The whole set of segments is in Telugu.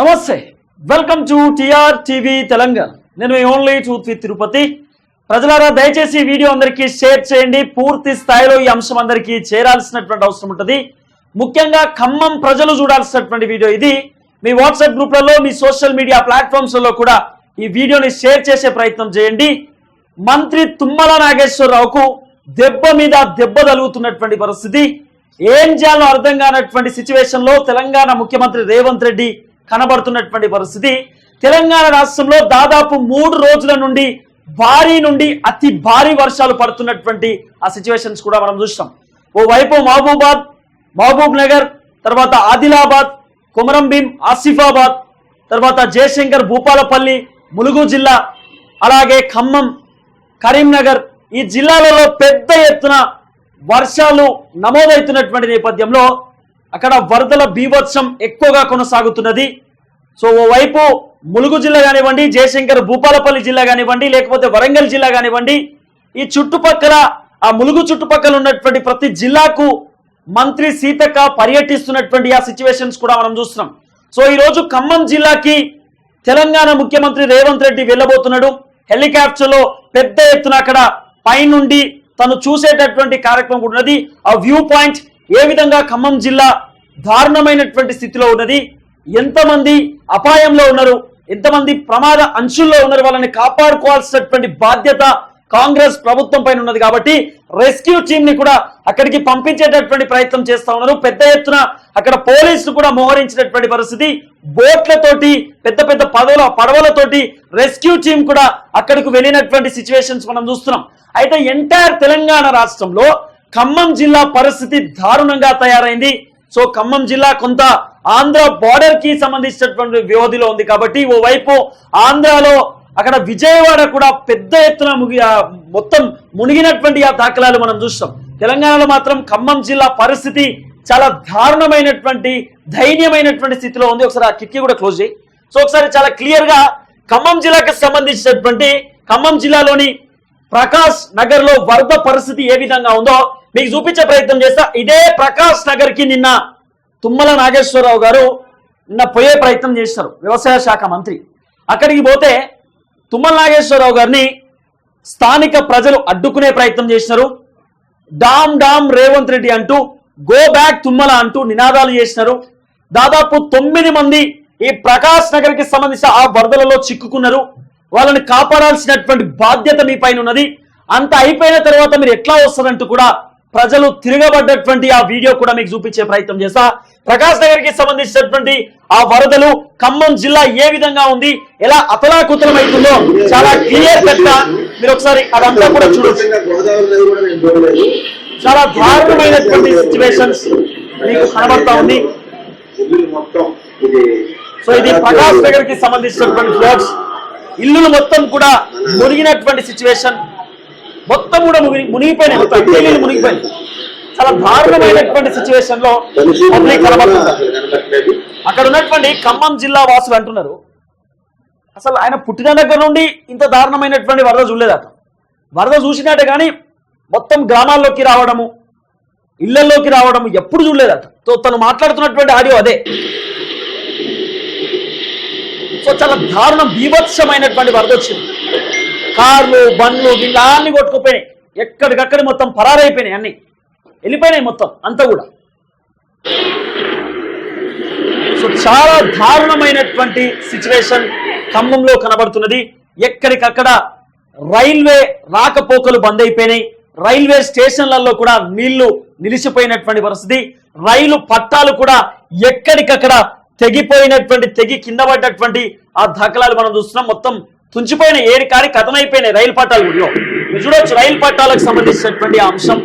నమస్తే. Welcome to TR TV Telangana. నేను మీ ఓన్లీ ట్రూత్ విత్ తిరుపతి. ప్రజలారా దయచేసి వీడియో అందరికీ షేర్ చేయండి. పూర్తి స్థాయిలో ఈ అంశం అందరికీ చేరాల్సినటువంటి అవసరం ఉంటుంది. ముఖ్యంగా ఖమ్మం ప్రజలు చూడాల్సినటువంటి వీడియో ఇది. మీ వాట్సాప్ గ్రూప్లలో మీ సోషల్ మీడియా ప్లాట్ఫామ్స్లలో కూడా ఈ వీడియోని షేర్ చేసే ప్రయత్నం చేయండి. మంత్రి తుమ్మల నాగేశ్వరరావుకు దెబ్బ మీద దెబ్బ తలుగుతున్నటువంటి పరిస్థితి. ఏం చేయాలో అర్థం కానటువంటి సిచ్యువేషన్లో తెలంగాణ ముఖ్యమంత్రి రేవంత్ రెడ్డి కనబడుతున్నటువంటి పరిస్థితి. తెలంగాణ రాష్ట్రంలో దాదాపు మూడు రోజుల నుండి భారీ నుండి అతి భారీ వర్షాలు పడుతున్నటువంటి ఆ సిచ్యువేషన్స్ కూడా మనం చూస్తాం ఓవైపు మహబూబాద్ మహబూబ్ నగర్ తర్వాత ఆదిలాబాద్ కొమరంభీం ఆసిఫాబాద్ తర్వాత జయశంకర్ భూపాలపల్లి ములుగు జిల్లా అలాగే ఖమ్మం కరీంనగర్ ఈ జిల్లాలలో పెద్ద ఎత్తున వర్షాలు నమోదవుతున్నటువంటి నేపథ్యంలో అక్కడ వరదల బీభత్సం ఎక్కువగా కొనసాగుతున్నది. సో ఓవైపు ములుగు జిల్లా కానివ్వండి జయశంకర్ భూపాలపల్లి జిల్లా కానివ్వండి లేకపోతే వరంగల్ జిల్లా కానివ్వండి ఈ చుట్టుపక్కల ఆ ములుగు చుట్టుపక్కల ఉన్నటువంటి ప్రతి జిల్లాకు మంత్రి సీతక్క పర్యటిస్తున్నటువంటి ఆ సిచ్యువేషన్స్ కూడా మనం చూస్తున్నాం. సో ఈ రోజు ఖమ్మం జిల్లాకి తెలంగాణ ముఖ్యమంత్రి రేవంత్ రెడ్డి వెళ్ళబోతున్నాడు. హెలికాప్టర్లో పెద్ద ఎత్తున అక్కడ పైనుండి తను చూసేటటువంటి కార్యక్రమం కూడా ఉన్నది. ఆ వ్యూ పాయింట్ ఏ విధంగా ఖమ్మం జిల్లా దారుణమైనటువంటి స్థితిలో ఉన్నది? ఎంతమంది అపాయంలో ఉన్నారు ఎంతమంది ప్రమాద అంచుల్లో ఉన్నారు వాళ్ళని కాపాడుకోవాల్సినటువంటి బాధ్యత కాంగ్రెస్ ప్రభుత్వం పైన ఉన్నది కాబట్టి రెస్క్యూ టీమ్ని కూడా అక్కడికి పంపించేటటువంటి ప్రయత్నం చేస్తా ఉన్నారు. పెద్ద ఎత్తున అక్కడ పోలీసులు కూడా మోహరించినటువంటి పరిస్థితి. బోట్లతోటి పెద్ద పెద్ద పదవుల పడవలతోటి రెస్క్యూ టీం కూడా అక్కడికి వెళ్ళినటువంటి సిచ్యువేషన్స్ మనం చూస్తున్నాం. అయితే ఎంటైర్ తెలంగాణ రాష్ట్రంలో ఖమ్మం జిల్లా పరిస్థితి దారుణంగా తయారైంది. సో ఖమ్మం జిల్లా కొంత ఆంధ్ర బార్డర్కి సంబంధించినటువంటి వ్యవధిలో ఉంది కాబట్టి ఓవైపు ఆంధ్రాలో అక్కడ విజయవాడ కూడా పెద్ద ఎత్తున ముగి మొత్తం మునిగినటువంటి ఆ దాఖలాలు మనం చూస్తాం. తెలంగాణలో మాత్రం ఖమ్మం జిల్లా పరిస్థితి చాలా దారుణమైనటువంటి దైన్యమైనటువంటి స్థితిలో ఉంది. ఒకసారి ఆ కిటికీ కూడా క్లోజ్ చేయి. సో ఒకసారి చాలా క్లియర్గా ఖమ్మం జిల్లాకి సంబంధించినటువంటి ఖమ్మం జిల్లాలోని ప్రకాష్ నగర్లో వరద పరిస్థితి ఏ విధంగా ఉందో మీకు చూపించే ప్రయత్నం చేస్తా. ఇదే ప్రకాష్ నగర్కి నిన్న తుమ్మల నాగేశ్వరరావు గారు నిన్న పోయే ప్రయత్నం చేశారు వ్యవసాయ శాఖ మంత్రి. అక్కడికి పోతే తుమ్మల నాగేశ్వరరావు గారిని స్థానిక ప్రజలు అడ్డుకునే ప్రయత్నం చేసినారు డామ్ డామ్ రేవంత్ రెడ్డి అంటూ గో బ్యాక్ తుమ్మల అంటూ నినాదాలు చేసినారు దాదాపు తొమ్మిది మంది ఈ ప్రకాష్ నగర్కి సంబంధించిన ఆ వరదలలో చిక్కుకున్నారు. వాళ్ళని కాపాడాల్సినటువంటి బాధ్యత మీ పైన ఉన్నది. అంత అయిపోయిన తర్వాత మీరు ఎట్లా వస్తారంటూ కూడా ప్రజలు తిరగబడ్డటువంటి ఆ వీడియో కూడా మీకు చూపించే ప్రయత్నం చేస్తా. ప్రకాష్ నగర్కి సంబంధించినటువంటి ఆ వరదలు ఖమ్మం జిల్లా ఏ విధంగా ఉంది ఎలా అతలాకుతలం అవుతుందో చాలా క్లియర్ కట్ మీరు ఒకసారి అదంతా కూడా చూడొచ్చు. చాలా దారుణమైనటువంటి సిచ్యువేషన్స్ మీకు కనబడతా ఉంది. సో ఇది ప్రకాష్ నగర్కి సంబంధించినటువంటి ఫ్లోట్స్ ఇల్లులు మొత్తం కూడా మునిగినటువంటి సిచ్యువేషన్ మొత్తం కూడా మునిగి మునిగిపోయినాయి. మొత్తం మునిగిపోయినాయి. చాలా దారుణమైనటువంటి సిచ్యువేషన్లో పబ్లిక్ అక్కడ ఉన్నటువంటి ఖమ్మం జిల్లా వాసులు అంటున్నారు. అసలు ఆయన పుట్టిన దగ్గర నుండి ఇంత దారుణమైనటువంటి వరద చూడలేదట వరద చూసినట్టే కానీ మొత్తం గ్రామాల్లోకి రావడము ఇళ్ళలోకి రావడము ఎప్పుడు చూడలేదట సో తను మాట్లాడుతున్నటువంటి ఆడియో అదే. సో చాలా దారుణం బీభత్సమైనటువంటి వరద వచ్చింది. కార్లు బండ్లు గిళ్ళు అన్ని కొట్టుకుపోయినాయి. ఎక్కడికక్కడ మొత్తం పరారైపోయినాయి అన్ని. వెళ్ళిపోయినాయి మొత్తం అంతా కూడా. సో చాలా దారుణమైనటువంటి సిచ్యువేషన్ ఖమ్మంలో కనబడుతున్నది. ఎక్కడికక్కడ రైల్వే రాకపోకలు బంద్ అయిపోయినాయి రైల్వే స్టేషన్లలో కూడా నీళ్ళు నిలిచిపోయినటువంటి పరిస్థితి. రైలు పట్టాలు కూడా ఎక్కడికక్కడ తెగిపోయినటువంటి తెగి కింద పడ్డటువంటి ఆ దాఖలాలు మనం చూస్తున్నాం. మొత్తం తుంచిపోయిన ఏడి కాడి కథమైపోయినాయి రైలు పట్టాలు గుడిలో మీరు చూడొచ్చు రైలు పట్టాలకు సంబంధించినటువంటి అంశం.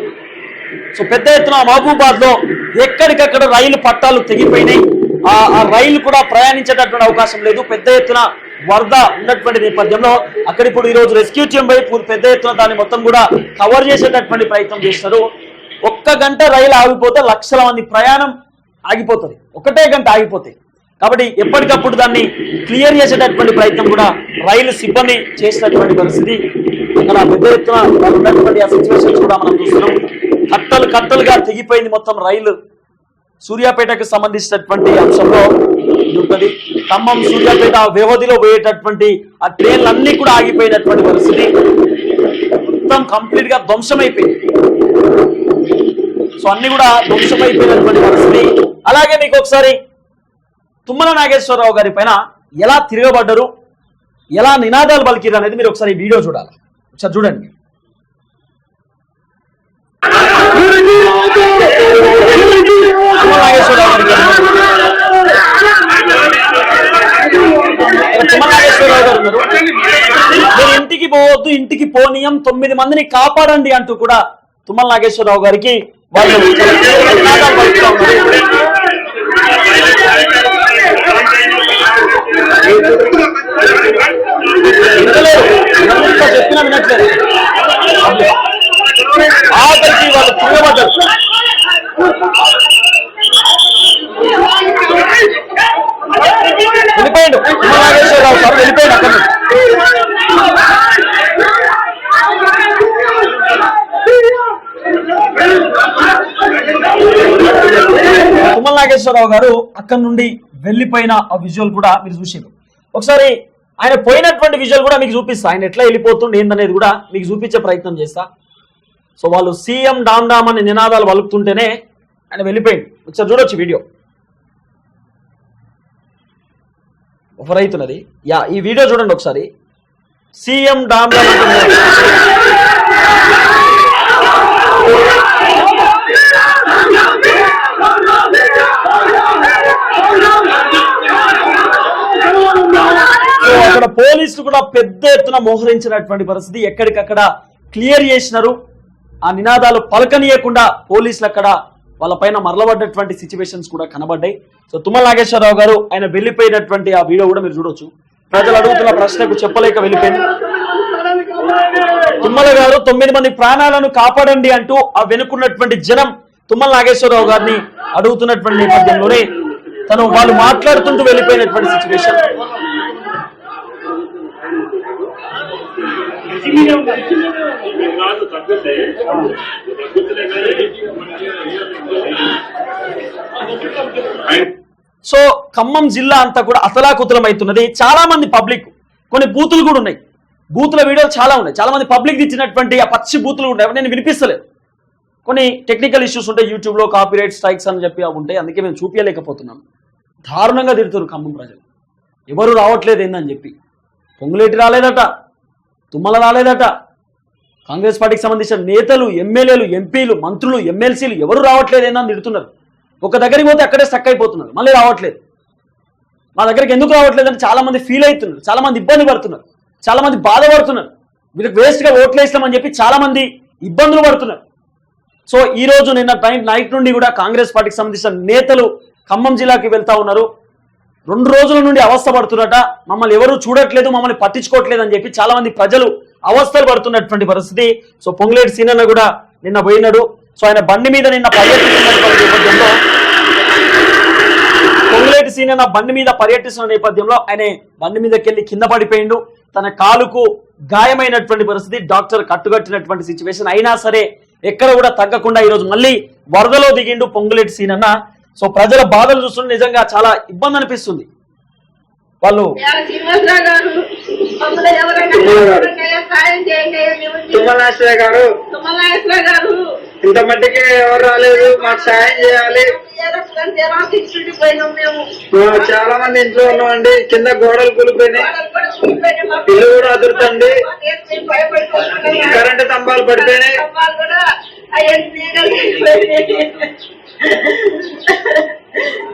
సో పెద్ద ఎత్తున మహబూబాద్లో ఎక్కడికక్కడ రైలు పట్టాలు తెగిపోయినాయి. ఆ రైలు కూడా ప్రయాణించేటటువంటి అవకాశం లేదు. పెద్ద ఎత్తున వరద ఉన్నటువంటి నేపథ్యంలో అక్కడ ఇప్పుడు ఈ రోజు రెస్క్యూ టీం వైపు పెద్ద ఎత్తున దాన్ని మొత్తం కూడా కవర్ చేసేటటువంటి ప్రయత్నం చేస్తున్నారు ఒక్క గంట రైలు ఆగిపోతే లక్షల మంది ప్రయాణం ఆగిపోతుంది. ఒకటే గంట ఆగిపోతాయి కాబట్టి ఎప్పటికప్పుడు దాన్ని క్లియర్ చేసేటటువంటి ప్రయత్నం కూడా రైలు సిబ్బంది చేసినటువంటి పరిస్థితి. అక్కడ పెద్ద ఎత్తున ఉన్నటువంటి ఆ సిచ్యువేషన్ కూడా మనం చూస్తున్నాం. కట్టలు కట్టలుగా తెగిపోయింది మొత్తం రైలు. సూర్యాపేటకు సంబంధించినటువంటి అంశంలో ఉంటుంది. ఖమ్మం సూర్యాపేట వ్యవధిలో పోయేటటువంటి ఆ ట్రైన్లు అన్నీ కూడా ఆగిపోయినటువంటి పరిస్థితి. మొత్తం కంప్లీట్గా ధ్వంసమైపోయింది. సో అన్ని కూడా ధ్వంసమైపోయినటువంటి పరిస్థితి. అలాగే మీకు ఒకసారి తుమ్మల నాగేశ్వరరావు గారి పైన ఎలా తిరగబడ్డరు ఎలా నినాదాలు పలికిరు అనేది మీరు ఒకసారి వీడియో చూడాలి. ఒకసారి చూడండి. తుమ్మల మీరు ఇంటికి పోవద్దు ఇంటికి పోనీయం తొమ్మిది మందిని కాపాడండి అంటూ కూడా తుమ్మల నాగేశ్వరరావు గారికి వాళ్ళు చెప్పినా వినట్లేదు ఆఖరికి వాళ్ళు తిరగబడ్డారు వెళ్ళిపోయాడు. నాగేశ్వరరావు సార్ వెళ్ళిపోయాడు అక్కడ తుమ్మల నాగేశ్వరరావు గారు అక్కడి నుండి వెళ్ళిపోయిన ఆ విజువల్ కూడా మీరు చూసారు ఒకసారి ఆయన పోయినటువంటి విజువల్ కూడా మీకు చూపిస్తా. ఆయన ఎట్లా వెళ్ళిపోతుండే ఏందనేది కూడా మీకు చూపించే ప్రయత్నం చేస్తా. సో వాళ్ళు సీఎం డామ్ డామ్ అని నినాదాలు వలుపుతుంటేనే ఆయన వెళ్ళిపోయింది ఒకసారి చూడొచ్చు వీడియో. ఆఫర్ అవుతున్నది యా ఈ వీడియో చూడండి ఒకసారి. సీఎం డామ్ డామ్ అంటున్నారు అక్కడ పోలీసులు కూడా పెద్ద ఎత్తున మోహరించినటువంటి పరిస్థితి. ఎక్కడికక్కడ క్లియర్ చేసినారు. ఆ నినాదాలు పలకనీయకుండా పోలీసులు అక్కడ వాళ్ళ పైన మరలబడ్డటువంటి సిచ్యువేషన్స్ కూడా కనబడ్డాయి. సో తుమ్మల నాగేశ్వరరావు గారు ఆయన వెళ్ళిపోయినటువంటి ఆ వీడియో కూడా మీరు చూడొచ్చు. ప్రజలు అడుగుతున్న ప్రశ్నకు చెప్పలేక వెళ్ళిపోయింది. తుమ్మల గారు తొమ్మిది మంది ప్రాణాలను కాపాడండి అంటూ ఆ వెనుకున్నటువంటి జనం తుమ్మల నాగేశ్వరరావు గారిని అడుగుతున్నటువంటి నేపథ్యంలోనే తను వాళ్ళు మాట్లాడుతుంటూ వెళ్ళిపోయినటువంటి సిచ్యువేషన్. కాదు తగ్గలే కానీ సో ఖమ్మం జిల్లా అంతా కూడా అతలాకుతలం అవుతున్నది చాలా మంది పబ్లిక్ కొన్ని బూతులు కూడా ఉన్నాయి. బూతుల వీడియోలు చాలా ఉన్నాయి. చాలా మంది పబ్లిక్ ఇచ్చినటువంటి ఆ పచ్చి బూతులు ఉన్నాయి. నేను వినిపిస్తలేదు. కొన్ని టెక్నికల్ ఇష్యూస్ ఉంటాయి యూట్యూబ్లో కాపీరైట్ స్ట్రైక్స్ అని చెప్పి అవి ఉంటాయి. అందుకే మేము చూపించలేకపోతున్నాం దారుణంగా తిడుతున్నారు ఖమ్మం ప్రజలు. ఎవరు రావట్లేదు ఏందని చెప్పి. పొంగులేటి రాలేదట. తుమ్మల రాలేదట. కాంగ్రెస్ పార్టీకి సంబంధించిన నేతలు ఎమ్మెల్యేలు ఎంపీలు మంత్రులు ఎమ్మెల్సీలు ఎవరు రావట్లేదు ఏందని తిడుతున్నారు. ఒక దగ్గరికి పోతే అక్కడే స్టక్ అయిపోతున్నారు. మళ్ళీ రావట్లేదు. మా దగ్గరికి ఎందుకు రావట్లేదు అని చాలా మంది ఫీల్ అవుతున్నారు. చాలా మంది ఇబ్బంది పడుతున్నారు. చాలా మంది బాధపడుతున్నారు. వీళ్ళకి వేస్ట్గా ఓట్లు వేస్తామని చెప్పి చాలా మంది ఇబ్బందులు పడుతున్నారు. సో ఈ రోజు నిన్న టైం నైట్ నుండి కూడా కాంగ్రెస్ పార్టీకి సంబంధించిన నేతలు ఖమ్మం జిల్లాకి వెళ్తా ఉన్నారు. రెండు రోజుల నుండి అవస్థ పడుతున్నట. మమ్మల్ని ఎవరు చూడట్లేదు మమ్మల్ని పట్టించుకోవట్లేదు అని చెప్పి చాలా మంది ప్రజలు అవస్థలు పడుతున్నటువంటి పరిస్థితి. సో పొంగులేటి సీనన్న కూడా నిన్న పోయినాడు. సో ఆయన బండి మీద నిన్న పర్యటిస్తున్నటువంటి నేపథ్యంలో పొంగులేటి సీనన్న బండి మీద పర్యటిస్తున్న నేపథ్యంలో ఆయన బండి మీదకి వెళ్ళి కింద పడిపోయిండు. తన కాలుకు గాయమైనటువంటి పరిస్థితి డాక్టర్ కట్టుకట్టినటువంటి సిచ్యువేషన్ అయినా సరే ఎక్కడ కూడా తగ్గకుండా ఈరోజు మళ్ళీ వరదలో దిగిండు పొంగులేటి సీనన్న. సో ప్రజల బాధలు చూస్తుంటే నిజంగా చాలా ఇబ్బంది అనిపిస్తుంది. వాళ్ళు ఇంత మట్టికి ఎవరు రాలేదు మాకు సాయం చేయాలి. చాలా మంది ఇంట్లో ఉన్నామండి కింద గోడలు కూలిపోయినాయి. ఇల్లు కూడా భయపడిపోతున్నాం. కరెంటు స్తంభాలు పడిపోయినాయి. స్తంభాలు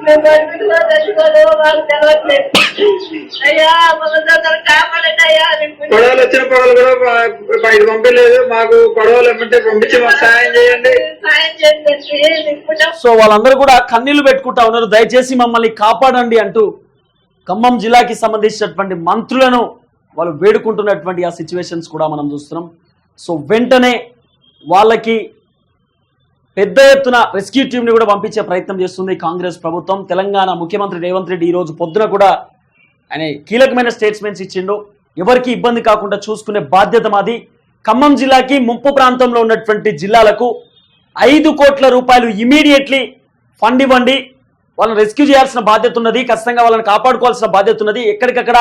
మేము బతుకులో తెచ్చుకోదు మాకు తెలవట్లేదు అయ్యా మమ్మల్ని అందరూ కాపాడండి అయ్యా గొడవలు వచ్చిన పొడవలు కూడా బయట పంపించలేదు మాకు గొడవలు ఏమంటే పంపించి మాకు సాయం చేయండి. సాయం చేయండి సో వాళ్ళందరూ కూడా కన్నీళ్ళు పెట్టుకుంటా ఉన్నారు. దయచేసి మమ్మల్ని కాపాడండి అంటూ ఖమ్మం జిల్లాకి సంబంధించినటువంటి మంత్రులను వాళ్ళు వేడుకుంటున్నటువంటి ఆ సిచ్యువేషన్స్ కూడా మనం చూస్తున్నాం. సో వెంటనే వాళ్ళకి పెద్ద ఎత్తున రెస్క్యూ టీంని కూడా పంపించే ప్రయత్నం చేస్తుంది కాంగ్రెస్ ప్రభుత్వం. తెలంగాణ ముఖ్యమంత్రి రేవంత్ రెడ్డి ఈ రోజు పొద్దున కూడా ఆయన కీలకమైన స్టేట్మెంట్స్ ఇచ్చిండు. ఎవరికి ఇబ్బంది కాకుండా చూసుకునే బాధ్యత మాది. ఖమ్మం జిల్లాకి ముంపు ప్రాంతంలో ఉన్నటువంటి జిల్లాలకు ఐదు కోట్ల రూపాయలు ఇమీడియట్లీ ఫండ్ ఇవ్వండి. వాళ్ళని రెస్క్యూ చేయాల్సిన బాధ్యత ఉన్నది. ఖచ్చితంగా వాళ్ళని కాపాడుకోవాల్సిన బాధ్యత ఉన్నది. ఎక్కడికక్కడ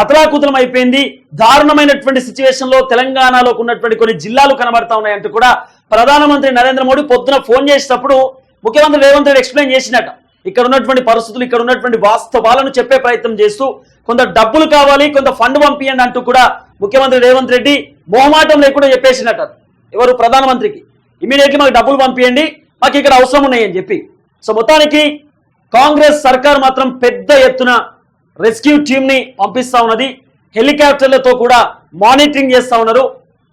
అతలాకుతలం అయిపోయింది. దారుణమైనటువంటి సిచ్యువేషన్లో తెలంగాణలో ఉన్నటువంటి కొన్ని జిల్లాలు కనబడతా ఉన్నాయంటూ కూడా ప్రధానమంత్రి నరేంద్ర మోడీ పొద్దున ఫోన్ చేసేటప్పుడు ముఖ్యమంత్రి రేవంత్ రెడ్డి ఎక్స్ప్లెయిన్ చేసినట్ట. ఇక్కడ ఉన్నటువంటి పరిస్థితులు ఇక్కడ ఉన్నటువంటి వాస్తవాలను చెప్పే ప్రయత్నం చేస్తూ కొంత డబ్బులు కావాలి కొంత ఫండ్ పంపియండి అంటూ కూడా ముఖ్యమంత్రి రేవంత్ రెడ్డి మొహమాటం లేకుండా చెప్పేసినట్ట. ఎవరు? ప్రధానమంత్రికి. ఇమీడియట్లీ మాకు డబ్బులు పంపియండి మాకు ఇక్కడ అవసరం ఉన్నాయని చెప్పి. సో మొత్తానికి కాంగ్రెస్ సర్కార్ మాత్రం పెద్ద ఎత్తున రెస్క్యూ టీమ్ని పంపిస్తా ఉన్నది. హెలికాప్టర్లతో కూడా మానిటరింగ్ చేస్తా ఉన్నారు.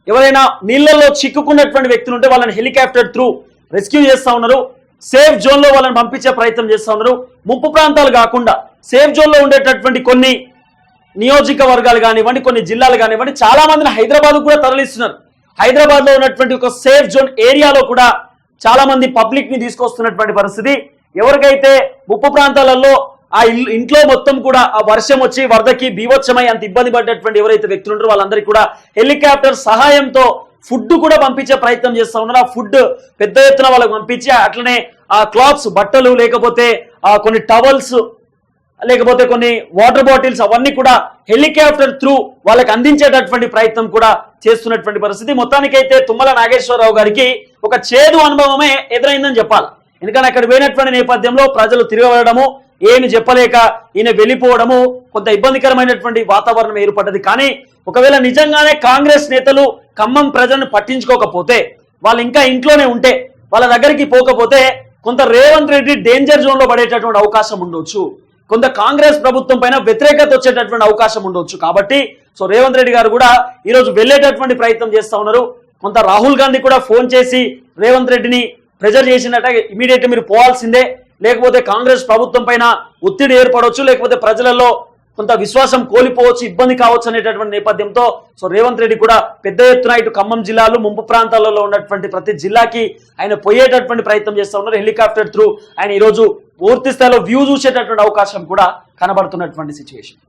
ఎవరైనా నీళ్ళలో చిక్కుకున్నటువంటి వ్యక్తులు ఉంటే వాళ్ళని హెలికాప్టర్ త్రూ రెస్క్యూ చేస్తా ఉన్నారు. సేఫ్ జోన్లో వాళ్ళని పంపించే ప్రయత్నం చేస్తూ ఉన్నారు. ముప్పు ప్రాంతాలు కాకుండా సేఫ్ జోన్లో ఉండేటటువంటి కొన్ని నియోజకవర్గాలు కానివ్వండి కొన్ని జిల్లాలు కానివ్వండి చాలా మందిని హైదరాబాద్ కూడా తరలిస్తున్నారు. హైదరాబాద్లో ఉన్నటువంటి ఒక సేఫ్ జోన్ ఏరియాలో కూడా చాలా మంది పబ్లిక్ని తీసుకొస్తున్నటువంటి పరిస్థితి. ఎవరికైతే ముప్పు ప్రాంతాలలో ఆ ఇల్లు ఇంట్లో మొత్తం కూడా ఆ వర్షం వచ్చి వరదకి బీభత్సమై అంత ఇబ్బంది పడ్డటువంటి ఎవరైతే వ్యక్తులు ఉంటారో వాళ్ళందరికీ కూడా హెలికాప్టర్ సహాయంతో ఫుడ్ కూడా పంపించే ప్రయత్నం చేస్తా ఉన్నారు. ఆ ఫుడ్ పెద్ద ఎత్తున వాళ్ళకి పంపించి అట్లనే ఆ క్లాత్స్ బట్టలు లేకపోతే ఆ కొన్ని టవల్స్ లేకపోతే కొన్ని వాటర్ బాటిల్స్ అవన్నీ కూడా హెలికాప్టర్ త్రూ వాళ్ళకి అందించేటటువంటి ప్రయత్నం కూడా చేస్తున్నటువంటి పరిస్థితి. మొత్తానికైతే తుమ్మల నాగేశ్వరరావు గారికి ఒక చేదు అనుభవమే ఎదురైందని చెప్పాలి. ఎందుకంటే అక్కడ పోయినటువంటి నేపథ్యంలో ప్రజలు తిరగబడము ఏమి చెప్పలేక ఈయన వెళ్ళిపోవడము కొంత ఇబ్బందికరమైనటువంటి వాతావరణం ఏర్పడ్డది. కానీ ఒకవేళ నిజంగానే కాంగ్రెస్ నేతలు ఖమ్మం ప్రజలను పట్టించుకోకపోతే వాళ్ళు ఇంకా ఇంట్లోనే ఉంటే వాళ్ళ దగ్గరికి పోకపోతే కొంత రేవంత్ రెడ్డి డేంజర్ జోన్లో పడేటటువంటి అవకాశం ఉండొచ్చు. కొంత కాంగ్రెస్ ప్రభుత్వం పైన వ్యతిరేకత వచ్చేటటువంటి అవకాశం ఉండొచ్చు కాబట్టి సో రేవంత్ రెడ్డి గారు కూడా ఈరోజు వెళ్ళేటటువంటి ప్రయత్నం చేస్తా ఉన్నారు. కొంత రాహుల్ గాంధీ కూడా ఫోన్ చేసి రేవంత్ రెడ్డిని ప్రెజర్ చేసినట్ట ఇమీడియట్ మీరు పోవాల్సిందే. లేకపోతే కాంగ్రెస్ ప్రభుత్వం పైన ఒత్తిడి ఏర్పడవచ్చు లేకపోతే ప్రజలలో కొంత విశ్వాసం కోల్పోవచ్చు ఇబ్బంది కావచ్చు అనేటటువంటి నేపథ్యంతో సో రేవంత్ రెడ్డి కూడా పెద్ద ఎత్తున ఇటు ఖమ్మం జిల్లాలు ముంపు ప్రాంతాలలో ఉన్నటువంటి ప్రతి జిల్లాకి ఆయన పోయేటటువంటి ప్రయత్నం చేస్తూ ఉన్నారు. హెలికాప్టర్ త్రూ ఆయన ఈరోజు పూర్తి స్థాయిలో వ్యూ చూసేటటువంటి అవకాశం కూడా కనబడుతున్నటువంటి సిచ్యువేషన్